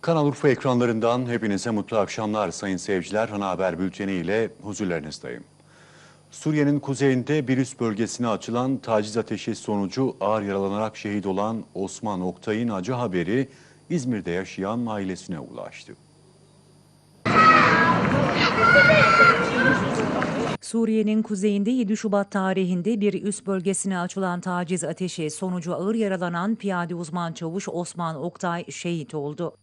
Kanal Urfa ekranlarından hepinize mutlu akşamlar sayın seyirciler. Ana Haber Bülteni ile huzurlarınızdayım. Suriye'nin kuzeyinde bir üst bölgesine açılan taciz ateşi sonucu ağır yaralanarak şehit olan Osman Oktay'ın acı haberi İzmir'de yaşayan ailesine ulaştı. Suriye'nin kuzeyinde 7 Şubat tarihinde bir üst bölgesine açılan taciz ateşi sonucu ağır yaralanan piyade uzman çavuş Osman Oktay şehit oldu.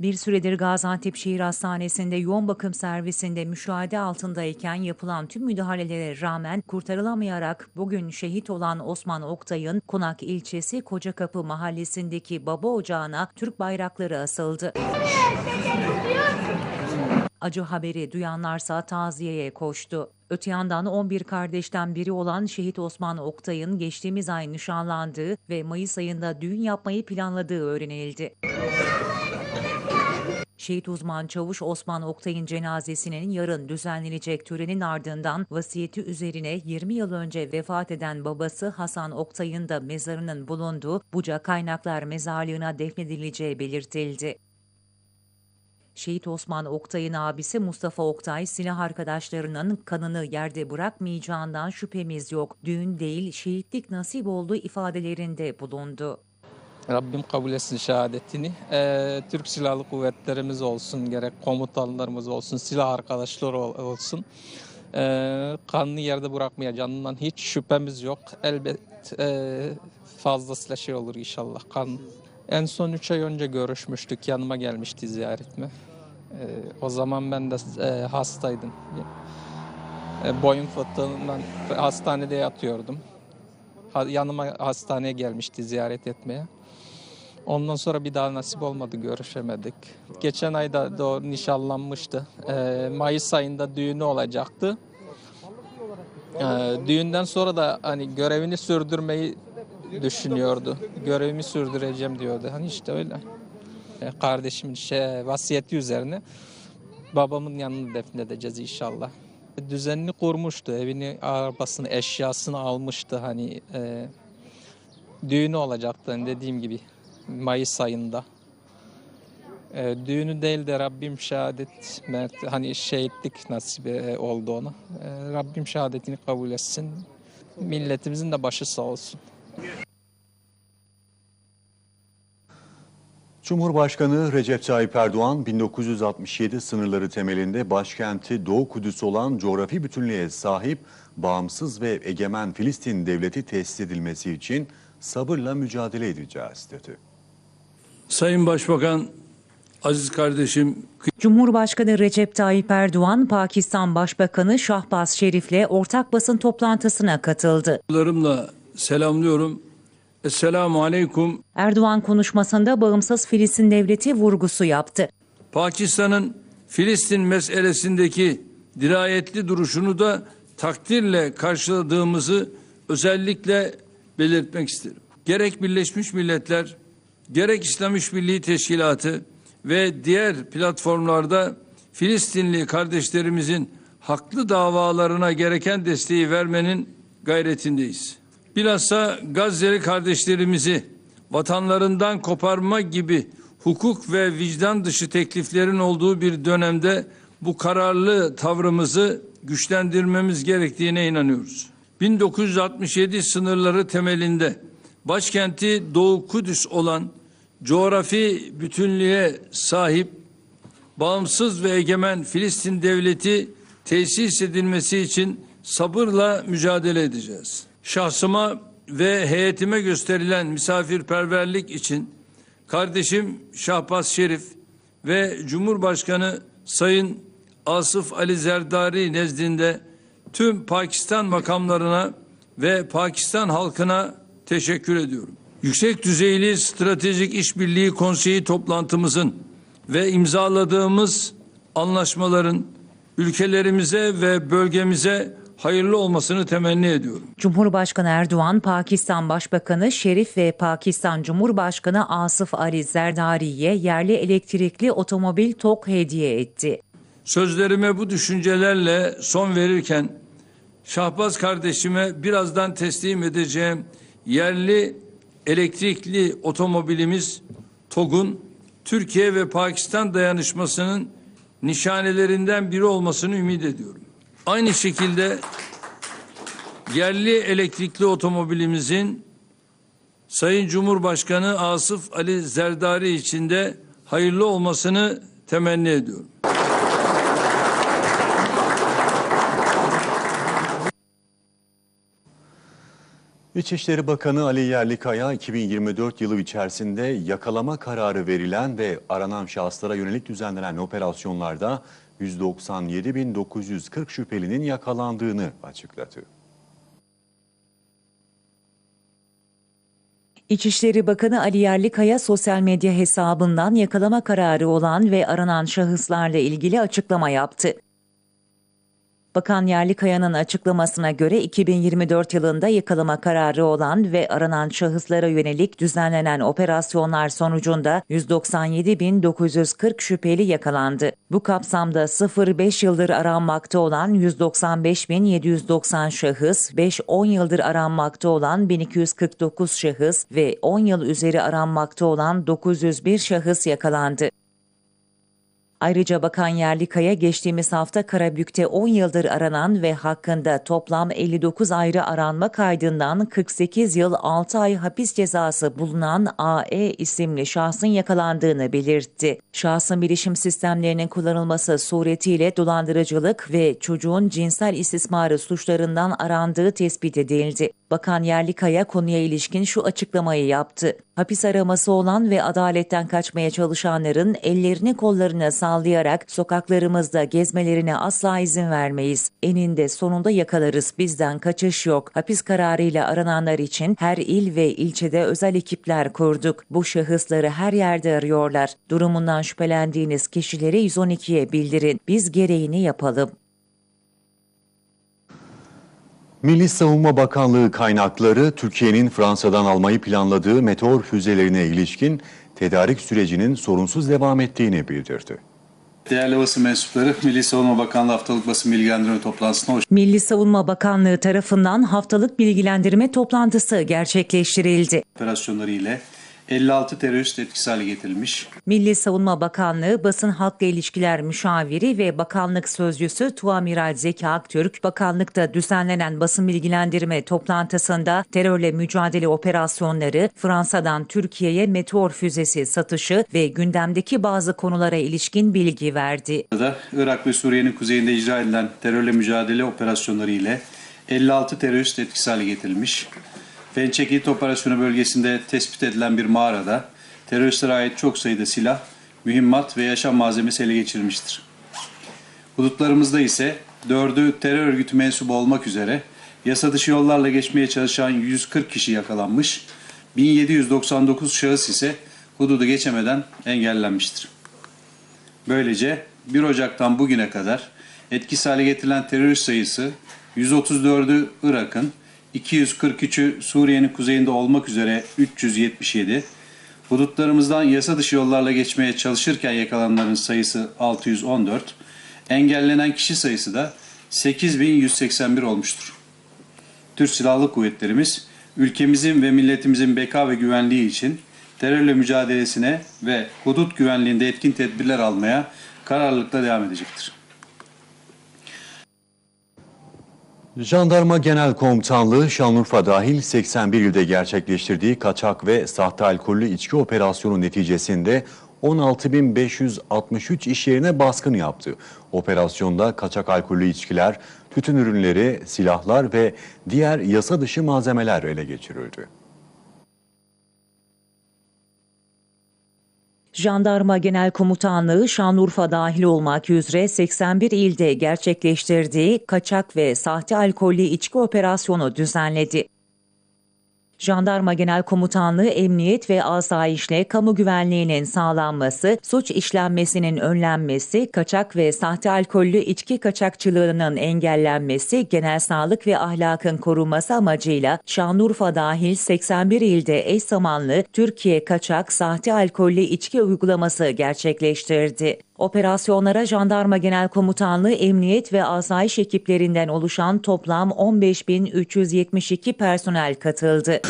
Bir süredir Gaziantep Şehir Hastanesi'nde yoğun bakım servisinde müşahede altındayken yapılan tüm müdahalelere rağmen kurtarılamayarak bugün şehit olan Osman Oktay'ın Konak ilçesi Kocakapı mahallesindeki baba ocağına Türk bayrakları asıldı. Acı haberi duyanlarsa taziyeye koştu. Öte yandan 11 kardeşten biri olan şehit Osman Oktay'ın geçtiğimiz ay nişanlandığı ve Mayıs ayında düğün yapmayı planladığı öğrenildi. Şehit uzman çavuş Osman Oktay'ın cenazesinin yarın düzenlenecek törenin ardından vasiyeti üzerine 20 yıl önce vefat eden babası Hasan Oktay'ın da mezarının bulunduğu Buca Kaynaklar Mezarlığı'na defnedileceği belirtildi. Şehit Osman Oktay'ın abisi Mustafa Oktay, silah arkadaşlarının kanını yerde bırakmayacağından şüphemiz yok. Düğün değil, şehitlik nasip olduğu ifadelerinde bulundu. Rabbim kabul etsin şehadetini. Ee, Türk Silahlı Kuvvetlerimiz olsun, gerek komutanlarımız olsun, silah arkadaşları ol- olsun. Ee, kanını yerde bırakmayacağından hiç şüphemiz yok. Elbet e, fazlasıyla şey olur inşallah kan. En son 3 ay önce görüşmüştük. Yanıma gelmişti ziyaretime. Ee, o zaman ben de e, hastaydım. E, boyun fıtığından hastanede yatıyordum. Ha- Yanıma hastaneye gelmişti ziyaret etmeye. Ondan sonra bir daha nasip olmadı, görüşemedik. Geçen ayda da nişanlanmıştı. Ee, Mayıs ayında düğünü olacaktı. Ee, düğünden sonra da hani görevini sürdürmeyi düşünüyordu. Görevimi sürdüreceğim diyordu. Hani işte öyle. Ee, kardeşimin şey, vasiyeti üzerine babamın yanına defnedeceğiz inşallah. Düzenini kurmuştu. Evini, arabasını, eşyasını almıştı. Hani e, düğünü olacaktı hani dediğim gibi Mayıs ayında. Ee, düğünü değil de Rabbim şehadet mert hani şehitlik nasip e, oldu ona. Ee, Rabbim şehadetini kabul etsin. Milletimizin de başı sağ olsun. Cumhurbaşkanı Recep Tayyip Erdoğan 1967 sınırları temelinde başkenti Doğu Kudüs olan coğrafi bütünlüğe sahip bağımsız ve egemen Filistin devleti tesis edilmesi için sabırla mücadele edeceğiz dedi. Sayın Başbakan, aziz kardeşim, Cumhurbaşkanı Recep Tayyip Erdoğan, Pakistan Başbakanı Şahbaz Şerif'le ortak basın toplantısına katıldı. selamlıyorum. Esselamu Aleyküm. Erdoğan konuşmasında bağımsız Filistin devleti vurgusu yaptı. Pakistan'ın Filistin meselesindeki dirayetli duruşunu da takdirle karşıladığımızı özellikle belirtmek isterim. Gerek Birleşmiş Milletler, gerek İslam İşbirliği Teşkilatı ve diğer platformlarda Filistinli kardeşlerimizin haklı davalarına gereken desteği vermenin gayretindeyiz. Bilhassa Gazze'li kardeşlerimizi vatanlarından koparma gibi hukuk ve vicdan dışı tekliflerin olduğu bir dönemde bu kararlı tavrımızı güçlendirmemiz gerektiğine inanıyoruz. 1967 sınırları temelinde başkenti Doğu Kudüs olan coğrafi bütünlüğe sahip bağımsız ve egemen Filistin devleti tesis edilmesi için sabırla mücadele edeceğiz. Şahsıma ve heyetime gösterilen misafirperverlik için kardeşim Şahbaz Şerif ve Cumhurbaşkanı Sayın Asıf Ali Zerdari nezdinde tüm Pakistan makamlarına ve Pakistan halkına teşekkür ediyorum. Yüksek düzeyli stratejik işbirliği konseyi toplantımızın ve imzaladığımız anlaşmaların ülkelerimize ve bölgemize hayırlı olmasını temenni ediyorum. Cumhurbaşkanı Erdoğan, Pakistan Başbakanı Şerif ve Pakistan Cumhurbaşkanı Asıf Ali Zerdari'ye yerli elektrikli otomobil TOK hediye etti. Sözlerime bu düşüncelerle son verirken Şahbaz kardeşime birazdan teslim edeceğim yerli elektrikli otomobilimiz TOG'un Türkiye ve Pakistan dayanışmasının nişanelerinden biri olmasını ümit ediyorum. Aynı şekilde yerli elektrikli otomobilimizin Sayın Cumhurbaşkanı Asıf Ali Zerdari için de hayırlı olmasını temenni ediyorum. İçişleri Bakanı Ali Yerlikaya 2024 yılı içerisinde yakalama kararı verilen ve aranan şahıslara yönelik düzenlenen operasyonlarda 197.940 şüphelinin yakalandığını açıkladı. İçişleri Bakanı Ali Yerlikaya sosyal medya hesabından yakalama kararı olan ve aranan şahıslarla ilgili açıklama yaptı. Bakan Yerlikaya'nın açıklamasına göre 2024 yılında yakalama kararı olan ve aranan şahıslara yönelik düzenlenen operasyonlar sonucunda 197.940 şüpheli yakalandı. Bu kapsamda 0-5 yıldır aranmakta olan 195.790 şahıs, 5-10 yıldır aranmakta olan 1249 şahıs ve 10 yıl üzeri aranmakta olan 901 şahıs yakalandı. Ayrıca Bakan Yerlikaya geçtiğimiz hafta Karabük'te 10 yıldır aranan ve hakkında toplam 59 ayrı aranma kaydından 48 yıl 6 ay hapis cezası bulunan AE isimli şahsın yakalandığını belirtti. Şahsın bilişim sistemlerinin kullanılması suretiyle dolandırıcılık ve çocuğun cinsel istismarı suçlarından arandığı tespit edildi. Bakan Yerlikaya konuya ilişkin şu açıklamayı yaptı. Hapis araması olan ve adaletten kaçmaya çalışanların ellerini kollarına sallayarak sokaklarımızda gezmelerine asla izin vermeyiz. Eninde sonunda yakalarız. Bizden kaçış yok. Hapis kararıyla arananlar için her il ve ilçede özel ekipler kurduk. Bu şahısları her yerde arıyorlar. Durumundan şüphelendiğiniz kişileri 112'ye bildirin. Biz gereğini yapalım. Milli Savunma Bakanlığı kaynakları Türkiye'nin Fransa'dan almayı planladığı meteor füzelerine ilişkin tedarik sürecinin sorunsuz devam ettiğini bildirdi. Değerli basın mensupları, Milli Savunma Bakanlığı haftalık basın bilgilendirme toplantısına hoş Milli Savunma Bakanlığı tarafından haftalık bilgilendirme toplantısı gerçekleştirildi. operasyonları ile 56 terörist etkisiz hale getirilmiş. Milli Savunma Bakanlığı Basın Halkla İlişkiler Müşaviri ve Bakanlık Sözcüsü Tuamiral Zeki Aktürk, bakanlıkta düzenlenen basın bilgilendirme toplantısında terörle mücadele operasyonları, Fransa'dan Türkiye'ye meteor füzesi satışı ve gündemdeki bazı konulara ilişkin bilgi verdi. Burada Irak ve Suriye'nin kuzeyinde icra edilen terörle mücadele operasyonları ile 56 terörist etkisiz hale getirilmiş. Fençekit operasyonu bölgesinde tespit edilen bir mağarada teröristlere ait çok sayıda silah, mühimmat ve yaşam malzemesi ele geçirilmiştir. Hudutlarımızda ise dördü terör örgütü mensubu olmak üzere yasa dışı yollarla geçmeye çalışan 140 kişi yakalanmış, 1799 şahıs ise hududu geçemeden engellenmiştir. Böylece 1 Ocak'tan bugüne kadar etkisiz hale getirilen terörist sayısı 134'ü Irak'ın, 243'ü Suriye'nin kuzeyinde olmak üzere 377, hudutlarımızdan yasa dışı yollarla geçmeye çalışırken yakalananların sayısı 614, engellenen kişi sayısı da 8181 olmuştur. Türk Silahlı Kuvvetlerimiz ülkemizin ve milletimizin beka ve güvenliği için terörle mücadelesine ve hudut güvenliğinde etkin tedbirler almaya kararlılıkla devam edecektir. Jandarma Genel Komutanlığı Şanlıurfa dahil 81 ilde gerçekleştirdiği kaçak ve sahte alkollü içki operasyonu neticesinde 16.563 iş yerine baskın yaptı. Operasyonda kaçak alkollü içkiler, tütün ürünleri, silahlar ve diğer yasa dışı malzemeler ele geçirildi. Jandarma Genel Komutanlığı Şanlıurfa dahil olmak üzere 81 ilde gerçekleştirdiği kaçak ve sahte alkollü içki operasyonu düzenledi. Jandarma Genel Komutanlığı emniyet ve asayişle kamu güvenliğinin sağlanması, suç işlenmesinin önlenmesi, kaçak ve sahte alkollü içki kaçakçılığının engellenmesi, genel sağlık ve ahlakın korunması amacıyla Şanlıurfa dahil 81 ilde eş zamanlı Türkiye kaçak sahte alkollü içki uygulaması gerçekleştirdi. Operasyonlara Jandarma Genel Komutanlığı Emniyet ve Asayiş ekiplerinden oluşan toplam 15.372 personel katıldı.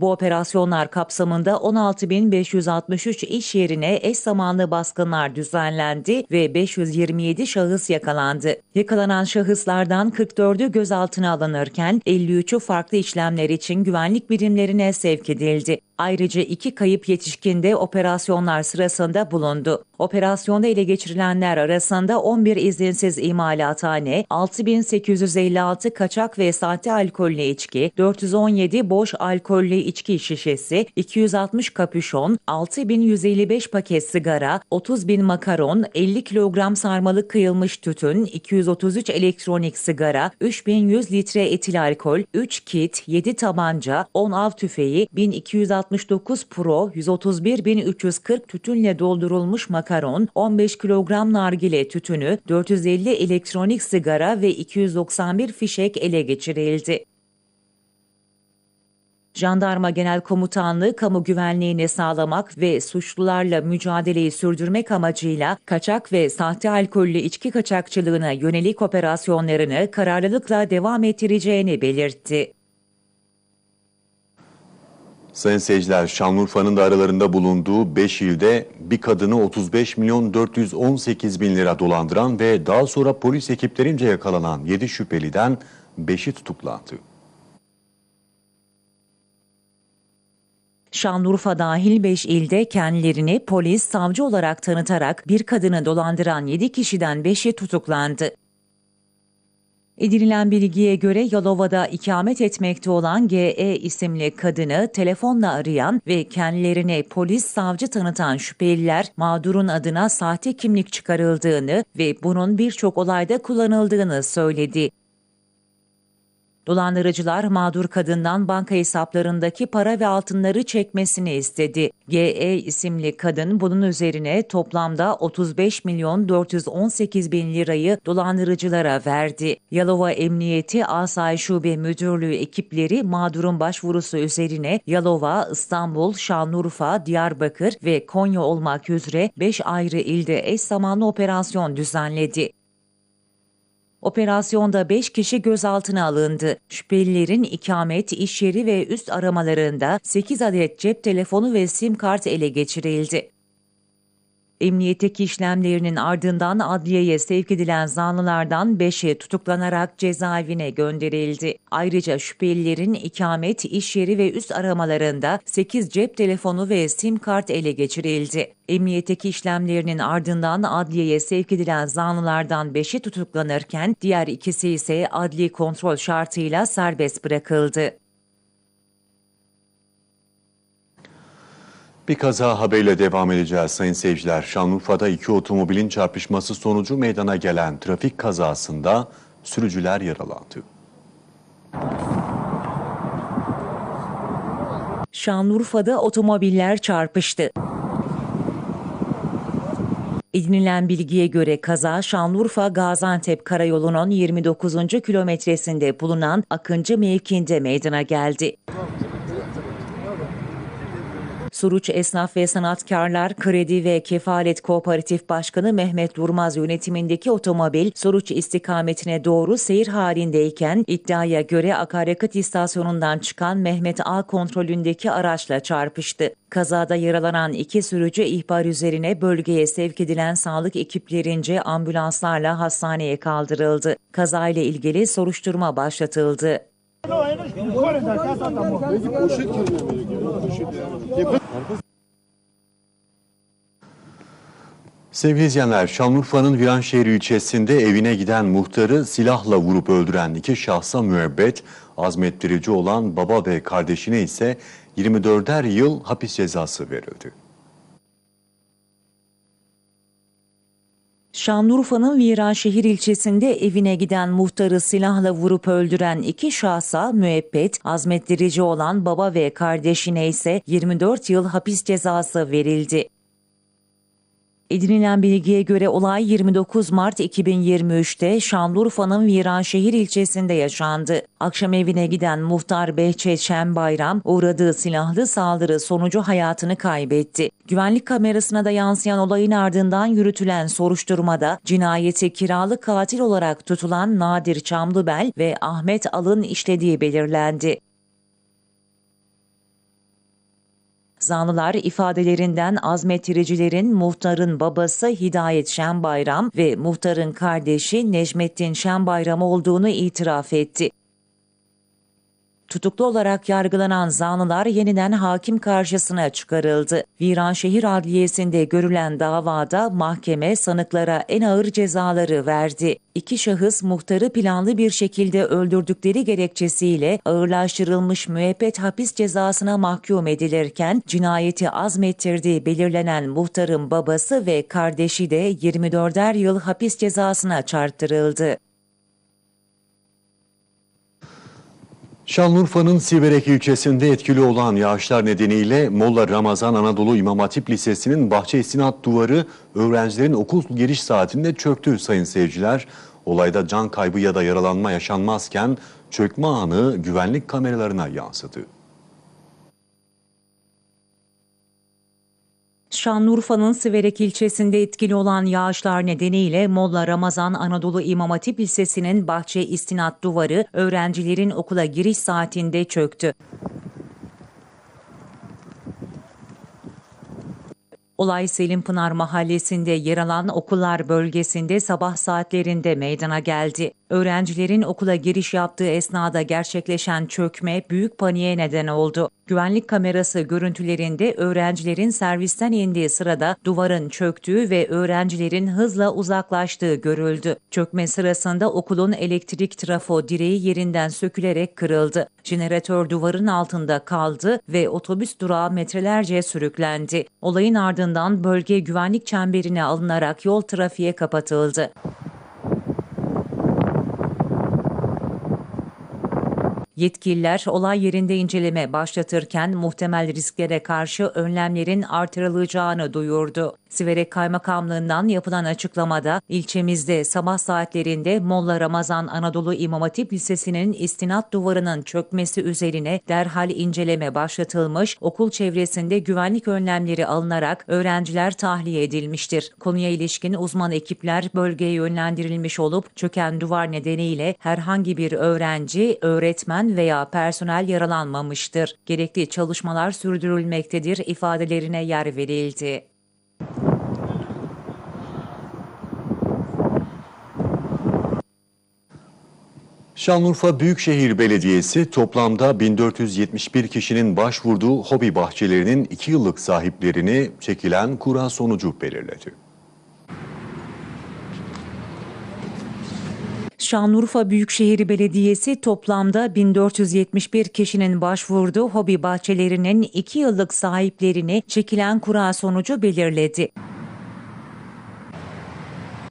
Bu operasyonlar kapsamında 16.563 iş yerine eş zamanlı baskınlar düzenlendi ve 527 şahıs yakalandı. Yakalanan şahıslardan 44'ü gözaltına alınırken 53'ü farklı işlemler için güvenlik birimlerine sevk edildi. Ayrıca iki kayıp yetişkin de operasyonlar sırasında bulundu. Operasyonda ele geçirilenler arasında 11 izinsiz imalathane, 6856 kaçak ve sahte alkollü içki, 417 boş alkollü içki şişesi, 260 kapüşon, 6155 paket sigara, 30 bin makaron, 50 kilogram sarmalık kıyılmış tütün, 233 elektronik sigara, 3100 litre etil alkol, 3 kit, 7 tabanca, 10 av tüfeği, 1269 pro, 131.340 tütünle doldurulmuş makaron, 15 kilogram nargile tütünü, 450 elektronik sigara ve 291 fişek ele geçirildi. Jandarma Genel Komutanlığı kamu güvenliğini sağlamak ve suçlularla mücadeleyi sürdürmek amacıyla kaçak ve sahte alkollü içki kaçakçılığına yönelik operasyonlarını kararlılıkla devam ettireceğini belirtti. Sayın seyirciler, Şanlıurfa'nın da aralarında bulunduğu 5 ilde bir kadını 35 milyon 418 bin lira dolandıran ve daha sonra polis ekiplerince yakalanan 7 şüpheliden 5'i tutuklandı. Şanlıurfa dahil 5 ilde kendilerini polis, savcı olarak tanıtarak bir kadını dolandıran 7 kişiden 5'i tutuklandı. Edinilen bilgiye göre Yalova'da ikamet etmekte olan GE isimli kadını telefonla arayan ve kendilerine polis savcı tanıtan şüpheliler mağdurun adına sahte kimlik çıkarıldığını ve bunun birçok olayda kullanıldığını söyledi. Dolandırıcılar mağdur kadından banka hesaplarındaki para ve altınları çekmesini istedi. GE isimli kadın bunun üzerine toplamda 35 milyon 418 bin lirayı dolandırıcılara verdi. Yalova Emniyeti Asayiş Şube Müdürlüğü ekipleri mağdurun başvurusu üzerine Yalova, İstanbul, Şanlıurfa, Diyarbakır ve Konya olmak üzere 5 ayrı ilde eş zamanlı operasyon düzenledi. Operasyonda 5 kişi gözaltına alındı. Şüphelilerin ikamet, iş yeri ve üst aramalarında 8 adet cep telefonu ve sim kart ele geçirildi. Emniyetteki işlemlerinin ardından adliyeye sevk edilen zanlılardan 5'i tutuklanarak cezaevine gönderildi. Ayrıca şüphelilerin ikamet, iş yeri ve üst aramalarında 8 cep telefonu ve sim kart ele geçirildi. Emniyetteki işlemlerinin ardından adliyeye sevk edilen zanlılardan 5'i tutuklanırken diğer ikisi ise adli kontrol şartıyla serbest bırakıldı. Bir kaza haberiyle devam edeceğiz sayın seyirciler. Şanlıurfa'da iki otomobilin çarpışması sonucu meydana gelen trafik kazasında sürücüler yaralandı. Şanlıurfa'da otomobiller çarpıştı. Edinilen bilgiye göre kaza Şanlıurfa Gaziantep Karayolu'nun 29. kilometresinde bulunan Akıncı mevkinde meydana geldi. Suruç Esnaf ve Sanatkarlar Kredi ve Kefalet Kooperatif Başkanı Mehmet Durmaz yönetimindeki otomobil Suruç istikametine doğru seyir halindeyken iddiaya göre akaryakıt istasyonundan çıkan Mehmet A kontrolündeki araçla çarpıştı. Kazada yaralanan iki sürücü ihbar üzerine bölgeye sevk edilen sağlık ekiplerince ambulanslarla hastaneye kaldırıldı. Kazayla ilgili soruşturma başlatıldı. Sevgili izleyenler, Şanlıurfa'nın Viranşehir ilçesinde evine giden muhtarı silahla vurup öldüren iki şahsa müebbet, azmettirici olan baba ve kardeşine ise 24'er yıl hapis cezası verildi. Şanlıurfa'nın Viranşehir ilçesinde evine giden muhtarı silahla vurup öldüren iki şahsa müebbet, azmettirici olan baba ve kardeşine ise 24 yıl hapis cezası verildi. Edinilen bilgiye göre olay 29 Mart 2023'te Şanlıurfa'nın Viranşehir ilçesinde yaşandı. Akşam evine giden muhtar Behçet Şenbayram uğradığı silahlı saldırı sonucu hayatını kaybetti. Güvenlik kamerasına da yansıyan olayın ardından yürütülen soruşturmada cinayeti kiralık katil olarak tutulan Nadir Çamlıbel ve Ahmet Alın işlediği belirlendi. Zanlılar ifadelerinden azmettiricilerin muhtarın babası Hidayet Şenbayram ve muhtarın kardeşi Necmettin Şenbayram olduğunu itiraf etti. Tutuklu olarak yargılanan zanlılar yeniden hakim karşısına çıkarıldı. Viranşehir Adliyesi'nde görülen davada mahkeme sanıklara en ağır cezaları verdi. İki şahıs muhtarı planlı bir şekilde öldürdükleri gerekçesiyle ağırlaştırılmış müebbet hapis cezasına mahkum edilirken cinayeti azmettirdiği belirlenen muhtarın babası ve kardeşi de 24'er yıl hapis cezasına çarptırıldı. Şanlıurfa'nın Siverek ilçesinde etkili olan yağışlar nedeniyle Molla Ramazan Anadolu İmam Hatip Lisesi'nin bahçe istinat duvarı öğrencilerin okul giriş saatinde çöktü sayın seyirciler. Olayda can kaybı ya da yaralanma yaşanmazken çökme anı güvenlik kameralarına yansıdı. Şanlıurfa'nın Siverek ilçesinde etkili olan yağışlar nedeniyle Molla Ramazan Anadolu İmam Hatip Lisesi'nin bahçe istinat duvarı öğrencilerin okula giriş saatinde çöktü. Olay Selimpınar Mahallesi'nde yer alan okullar bölgesinde sabah saatlerinde meydana geldi. Öğrencilerin okula giriş yaptığı esnada gerçekleşen çökme büyük paniğe neden oldu. Güvenlik kamerası görüntülerinde öğrencilerin servisten indiği sırada duvarın çöktüğü ve öğrencilerin hızla uzaklaştığı görüldü. Çökme sırasında okulun elektrik trafo direği yerinden sökülerek kırıldı. Jeneratör duvarın altında kaldı ve otobüs durağı metrelerce sürüklendi. Olayın ardından bölge güvenlik çemberine alınarak yol trafiğe kapatıldı. Yetkililer olay yerinde inceleme başlatırken muhtemel risklere karşı önlemlerin artırılacağını duyurdu. Siverek Kaymakamlığından yapılan açıklamada ilçemizde sabah saatlerinde Molla Ramazan Anadolu İmam Hatip Lisesi'nin istinat duvarının çökmesi üzerine derhal inceleme başlatılmış, okul çevresinde güvenlik önlemleri alınarak öğrenciler tahliye edilmiştir. Konuya ilişkin uzman ekipler bölgeye yönlendirilmiş olup çöken duvar nedeniyle herhangi bir öğrenci, öğretmen veya personel yaralanmamıştır. Gerekli çalışmalar sürdürülmektedir ifadelerine yer verildi. Şanlıurfa Büyükşehir Belediyesi toplamda 1471 kişinin başvurduğu hobi bahçelerinin 2 yıllık sahiplerini çekilen kura sonucu belirledi. Şanlıurfa Büyükşehir Belediyesi toplamda 1471 kişinin başvurduğu hobi bahçelerinin 2 yıllık sahiplerini çekilen kura sonucu belirledi.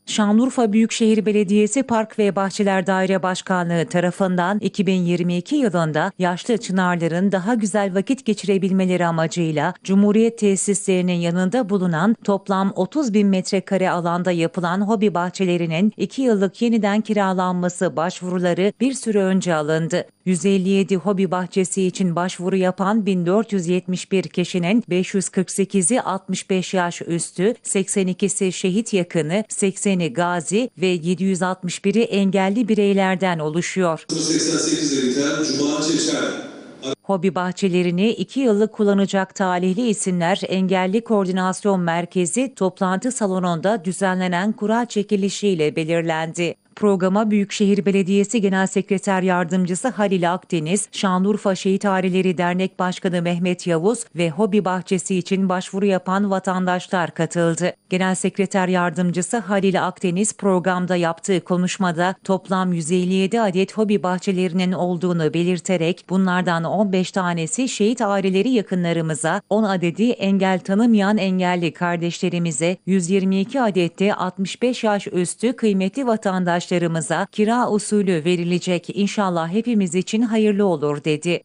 Şanlıurfa Büyükşehir Belediyesi Park ve Bahçeler Daire Başkanlığı tarafından 2022 yılında yaşlı çınarların daha güzel vakit geçirebilmeleri amacıyla Cumhuriyet tesislerinin yanında bulunan toplam 30 bin metrekare alanda yapılan hobi bahçelerinin 2 yıllık yeniden kiralanması başvuruları bir süre önce alındı. 157 hobi bahçesi için başvuru yapan 1471 kişinin 548'i 65 yaş üstü, 82'si şehit yakını, 80'i gazi ve 761'i engelli bireylerden oluşuyor. 88 liter Cuma Çeşer. Hobi bahçelerini 2 yıllık kullanacak talihli isimler Engelli Koordinasyon Merkezi toplantı salonunda düzenlenen kura çekilişiyle belirlendi. Programa Büyükşehir Belediyesi Genel Sekreter Yardımcısı Halil Akdeniz, Şanlıurfa Şehit Aileleri Dernek Başkanı Mehmet Yavuz ve hobi bahçesi için başvuru yapan vatandaşlar katıldı. Genel Sekreter Yardımcısı Halil Akdeniz programda yaptığı konuşmada toplam 157 adet hobi bahçelerinin olduğunu belirterek bunlardan 15 tanesi şehit aileleri yakınlarımıza, 10 adedi engel tanımayan engelli kardeşlerimize, 122 adet de 65 yaş üstü kıymetli vatandaşlarımıza kira usulü verilecek. İnşallah hepimiz için hayırlı olur dedi.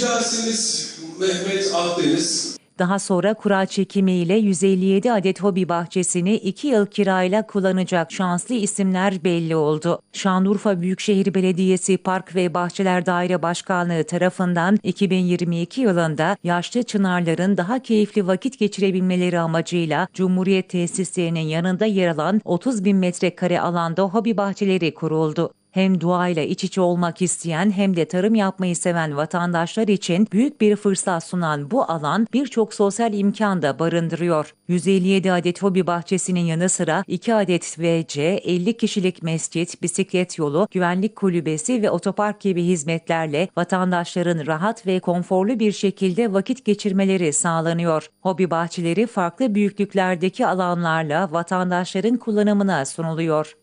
Tanesiniz Mehmet Akdeniz. Daha sonra kura çekimiyle 157 adet hobi bahçesini 2 yıl kirayla kullanacak şanslı isimler belli oldu. Şanlıurfa Büyükşehir Belediyesi Park ve Bahçeler Daire Başkanlığı tarafından 2022 yılında yaşlı çınarların daha keyifli vakit geçirebilmeleri amacıyla Cumhuriyet tesislerinin yanında yer alan 30 bin metrekare alanda hobi bahçeleri kuruldu. Hem doğayla iç içe olmak isteyen hem de tarım yapmayı seven vatandaşlar için büyük bir fırsat sunan bu alan birçok sosyal imkan da barındırıyor. 157 adet hobi bahçesinin yanı sıra 2 adet VC, 50 kişilik mescit, bisiklet yolu, güvenlik kulübesi ve otopark gibi hizmetlerle vatandaşların rahat ve konforlu bir şekilde vakit geçirmeleri sağlanıyor. Hobi bahçeleri farklı büyüklüklerdeki alanlarla vatandaşların kullanımına sunuluyor.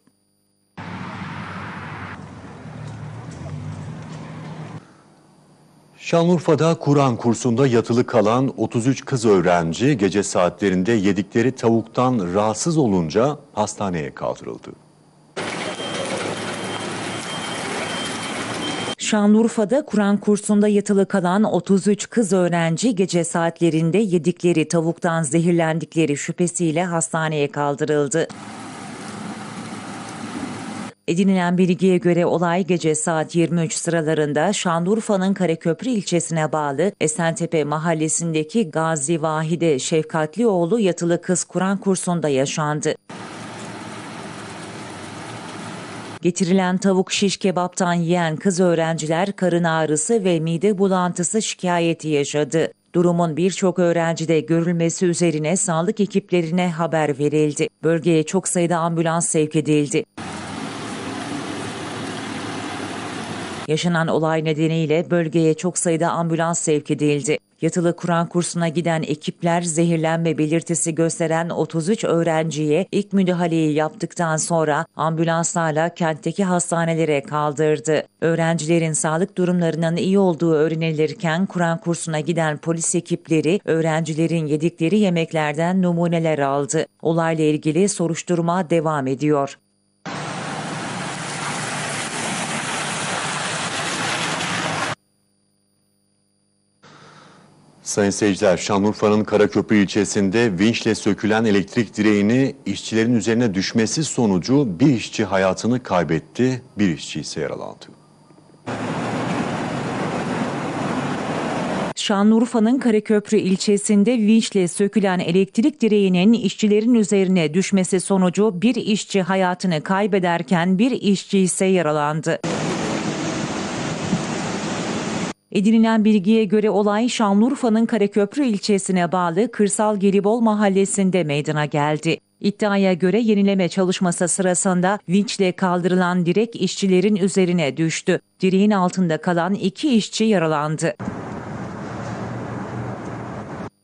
Şanlıurfa'da Kur'an kursunda yatılı kalan 33 kız öğrenci gece saatlerinde yedikleri tavuktan rahatsız olunca hastaneye kaldırıldı. Şanlıurfa'da Kur'an kursunda yatılı kalan 33 kız öğrenci gece saatlerinde yedikleri tavuktan zehirlendikleri şüphesiyle hastaneye kaldırıldı. Edinilen bilgiye göre olay gece saat 23 sıralarında Şanlıurfa'nın Karaköprü ilçesine bağlı Esentepe mahallesindeki Gazi Vahide Şefkatlioğlu yatılı kız Kur'an kursunda yaşandı. Getirilen tavuk şiş kebaptan yiyen kız öğrenciler karın ağrısı ve mide bulantısı şikayeti yaşadı. Durumun birçok öğrencide görülmesi üzerine sağlık ekiplerine haber verildi. Bölgeye çok sayıda ambulans sevk edildi. Yaşanan olay nedeniyle bölgeye çok sayıda ambulans sevk edildi. Yatılı Kur'an kursuna giden ekipler zehirlenme belirtisi gösteren 33 öğrenciye ilk müdahaleyi yaptıktan sonra ambulanslarla kentteki hastanelere kaldırdı. Öğrencilerin sağlık durumlarının iyi olduğu öğrenilirken Kur'an kursuna giden polis ekipleri öğrencilerin yedikleri yemeklerden numuneler aldı. Olayla ilgili soruşturma devam ediyor. Sayın seyirciler, Şanlıurfa'nın Karaköprü ilçesinde vinçle sökülen elektrik direğini işçilerin üzerine düşmesi sonucu bir işçi hayatını kaybetti, bir işçi ise yaralandı. Şanlıurfa'nın Karaköprü ilçesinde vinçle sökülen elektrik direğinin işçilerin üzerine düşmesi sonucu bir işçi hayatını kaybederken bir işçi ise yaralandı. Edinilen bilgiye göre olay Şanlıurfa'nın Karaköprü ilçesine bağlı Kırsal Gelibol mahallesinde meydana geldi. İddiaya göre yenileme çalışması sırasında vinçle kaldırılan direk işçilerin üzerine düştü. Direğin altında kalan iki işçi yaralandı.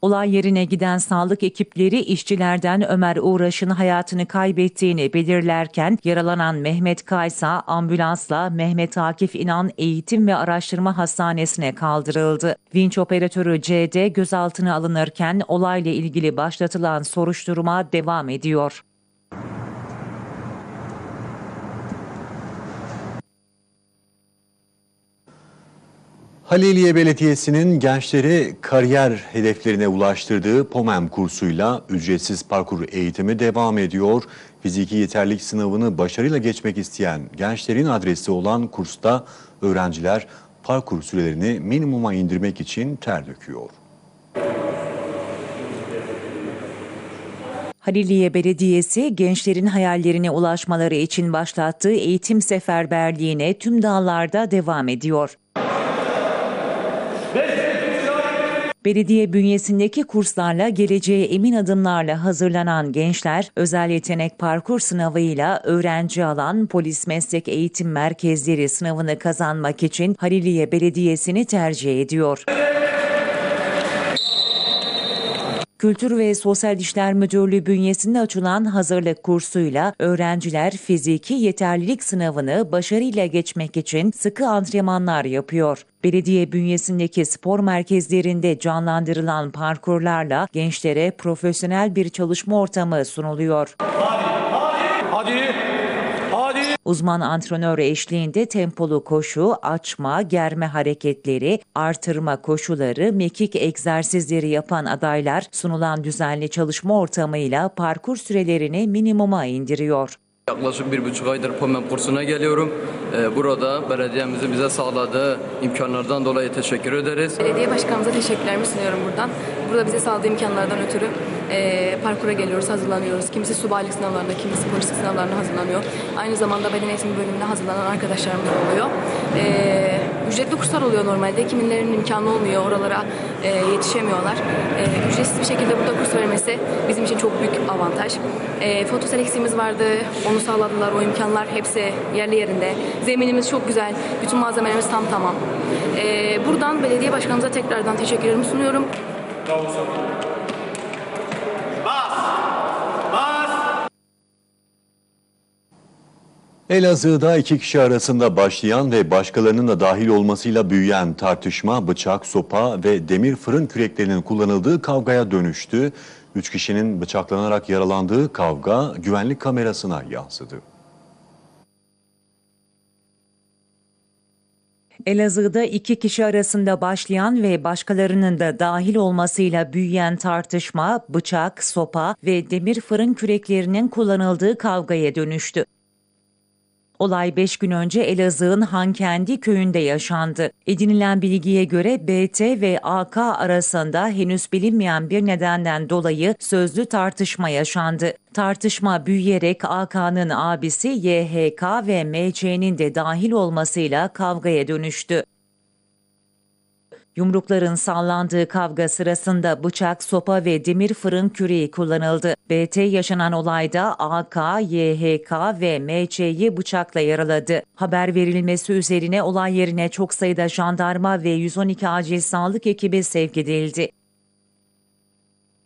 Olay yerine giden sağlık ekipleri işçilerden Ömer Uğraş'ın hayatını kaybettiğini belirlerken yaralanan Mehmet Kaysa ambulansla Mehmet Akif İnan Eğitim ve Araştırma Hastanesi'ne kaldırıldı. Vinç operatörü CD gözaltına alınırken olayla ilgili başlatılan soruşturma devam ediyor. Haliliye Belediyesi'nin gençleri kariyer hedeflerine ulaştırdığı POMEM kursuyla ücretsiz parkur eğitimi devam ediyor. Fiziki yeterlilik sınavını başarıyla geçmek isteyen gençlerin adresi olan kursta öğrenciler parkur sürelerini minimuma indirmek için ter döküyor. Haliliye Belediyesi gençlerin hayallerine ulaşmaları için başlattığı eğitim seferberliğine tüm dallarda devam ediyor. Belediye bünyesindeki kurslarla geleceğe emin adımlarla hazırlanan gençler özel yetenek parkur sınavıyla öğrenci alan polis meslek eğitim merkezleri sınavını kazanmak için Haliliye Belediyesi'ni tercih ediyor. Kültür ve Sosyal İşler Müdürlüğü bünyesinde açılan hazırlık kursuyla öğrenciler fiziki yeterlilik sınavını başarıyla geçmek için sıkı antrenmanlar yapıyor. Belediye bünyesindeki spor merkezlerinde canlandırılan parkurlarla gençlere profesyonel bir çalışma ortamı sunuluyor. Uzman antrenör eşliğinde tempolu koşu, açma, germe hareketleri, artırma koşuları, mekik egzersizleri yapan adaylar sunulan düzenli çalışma ortamıyla parkur sürelerini minimuma indiriyor. Yaklaşık bir buçuk aydır POMEM kursuna geliyorum. Ee, Burada belediyemizin bize sağladığı imkanlardan dolayı teşekkür ederiz. Belediye başkanımıza teşekkürlerimi sunuyorum buradan. Burada bize sağladığı imkanlardan ötürü eee, parkura geliyoruz, hazırlanıyoruz. Kimisi subaylık sınavlarına, kimisi polislik sınavlarına hazırlanıyor. Aynı zamanda beden eğitimi bölümüne hazırlanan arkadaşlarımız da oluyor. Eee, ücretli kurslar oluyor normalde. Kimilerinin imkanı olmuyor, oralara eee, yetişemiyorlar. Eee, ücretsiz bir şekilde burada kurs vermesi bizim için çok büyük avantaj. Eee fotosel eksiğimiz vardı, onu sağladılar, o imkanlar hepsi yerli yerinde. Zeminimiz çok güzel, bütün malzemelerimiz tam tamam. Eee, buradan belediye başkanımıza tekrardan teşekkürlerimi sunuyorum. Elazığ'da iki kişi arasında başlayan ve başkalarının da dahil olmasıyla büyüyen tartışma bıçak, sopa ve demir fırın küreklerinin kullanıldığı kavgaya dönüştü. Üç kişinin bıçaklanarak yaralandığı kavga güvenlik kamerasına yansıdı. Elazığ'da iki kişi arasında başlayan ve başkalarının da dahil olmasıyla büyüyen tartışma, bıçak, sopa ve demir fırın küreklerinin kullanıldığı kavgaya dönüştü. Olay 5 gün önce Elazığ'ın Hankendi köyünde yaşandı. Edinilen bilgiye göre BT ve AK arasında henüz bilinmeyen bir nedenden dolayı sözlü tartışma yaşandı. Tartışma büyüyerek AK'nın abisi YHK ve MC'nin de dahil olmasıyla kavgaya dönüştü. Yumrukların sallandığı kavga sırasında bıçak, sopa ve demir fırın küreği kullanıldı. BT yaşanan olayda AK, YHK ve MC'yi bıçakla yaraladı. Haber verilmesi üzerine olay yerine çok sayıda jandarma ve 112 acil sağlık ekibi sevk edildi.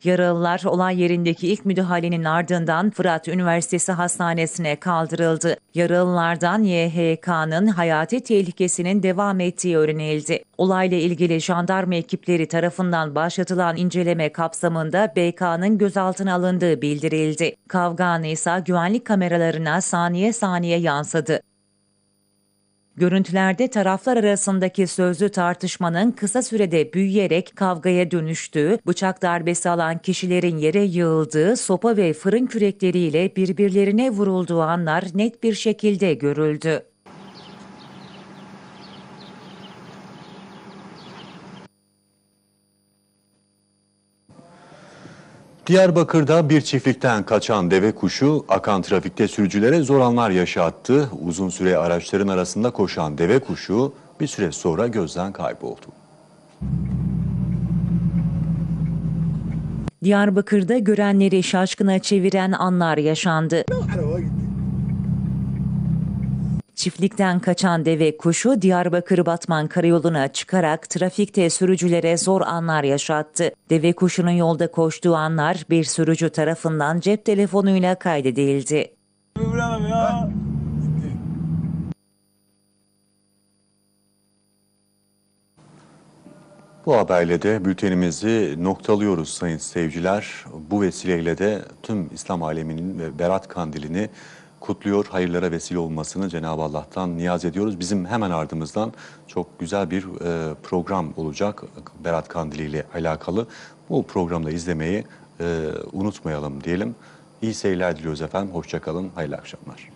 Yaralılar olay yerindeki ilk müdahalenin ardından Fırat Üniversitesi Hastanesi'ne kaldırıldı. Yaralılardan YHK'nın hayati tehlikesinin devam ettiği öğrenildi. Olayla ilgili jandarma ekipleri tarafından başlatılan inceleme kapsamında BK'nın gözaltına alındığı bildirildi. Kavga anı ise güvenlik kameralarına saniye saniye yansıdı. Görüntülerde taraflar arasındaki sözlü tartışmanın kısa sürede büyüyerek kavgaya dönüştüğü, bıçak darbesi alan kişilerin yere yığıldığı, sopa ve fırın kürekleriyle birbirlerine vurulduğu anlar net bir şekilde görüldü. Diyarbakır'da bir çiftlikten kaçan deve kuşu akan trafikte sürücülere zor anlar yaşattı. Uzun süre araçların arasında koşan deve kuşu bir süre sonra gözden kayboldu. Diyarbakır'da görenleri şaşkına çeviren anlar yaşandı. Çiftlikten kaçan deve kuşu Diyarbakır Batman karayoluna çıkarak trafikte sürücülere zor anlar yaşattı. Deve kuşunun yolda koştuğu anlar bir sürücü tarafından cep telefonuyla kaydedildi. Bu haberle de bültenimizi noktalıyoruz sayın seyirciler. Bu vesileyle de tüm İslam aleminin ve Berat Kandili'ni kutluyor. Hayırlara vesile olmasını Cenab-ı Allah'tan niyaz ediyoruz. Bizim hemen ardımızdan çok güzel bir e, program olacak Berat Kandili ile alakalı. Bu programda izlemeyi e, unutmayalım diyelim. İyi seyirler diliyoruz efendim. Hoşçakalın. Hayırlı akşamlar.